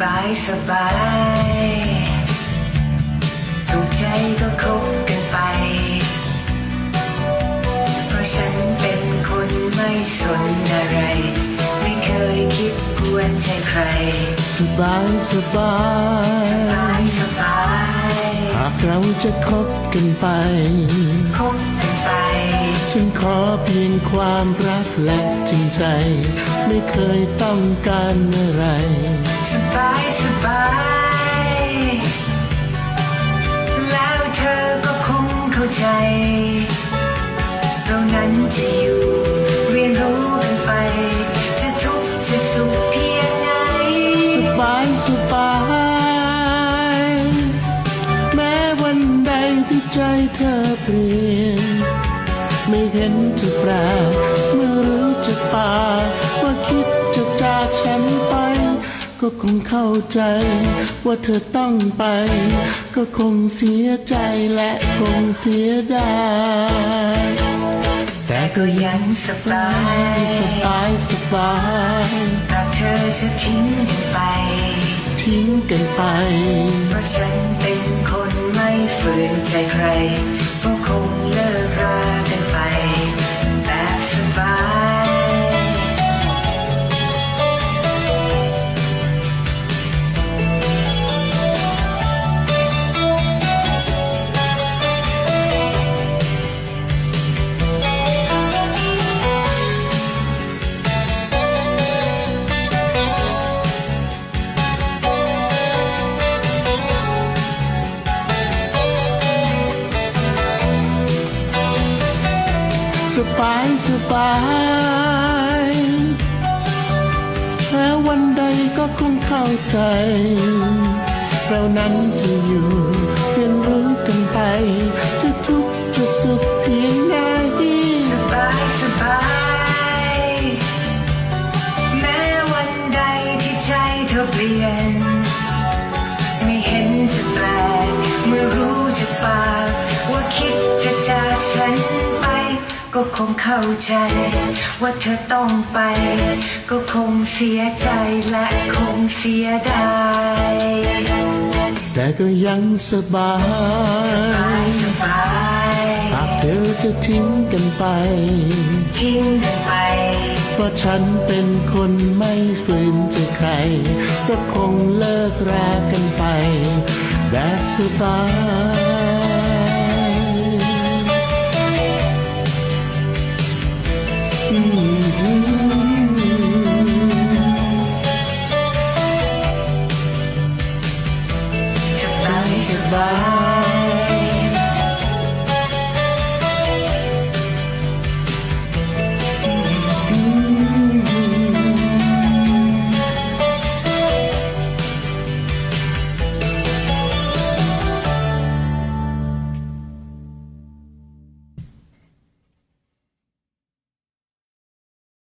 บายถูกใจก็คบกันไป เพราะฉันเป็นคนไม่สนอะไร ไม่เคยคิดกวนใจใคร สบายสบาสบายยสบายหากเราจะคบกันไป คบกันไป ฉันขอเพียงความรักและจริงใจ ไม่เคยต้องการอะไรส บายสบาย แล้วเธอก็คงเข้าใจเรานั้นจะอยู่ เรียนรู้กันไป จะทุกข์จะสุขเพียงไหน สบายสบาย แม้วันใดที่ใจเธอเปลี่ยน ไม่เห็นจะแปลกเมื่อรู้จะปาว่ ก็คงเข้าใจ ว่าเธอต้องไป ก็คงเสียใจและคงเสียดายแต่ก็ยังสบายสบายสบายหากเธอจะทิ้งกันไป ทิ้งกันไป เพราะฉันเป็นคนไม่ฝืนใจใครก็คงเลิก บายสบายแล้ววันใดก็คงเข้าใจ เรานั้นจะอยู่เรียนรู้กันไป คงเข้าใจ ว่าเธอต้องไป ก็คงเสียใจและคงเสียดายแต่ก็ยังสบาสบายยสบายหากเธอจะทิ้งกันไป ทิ้งกันไป เพราะฉันเป็นคนไม่ฝืนใจใคร ก็คงเลิกรากันไป แบบสบาย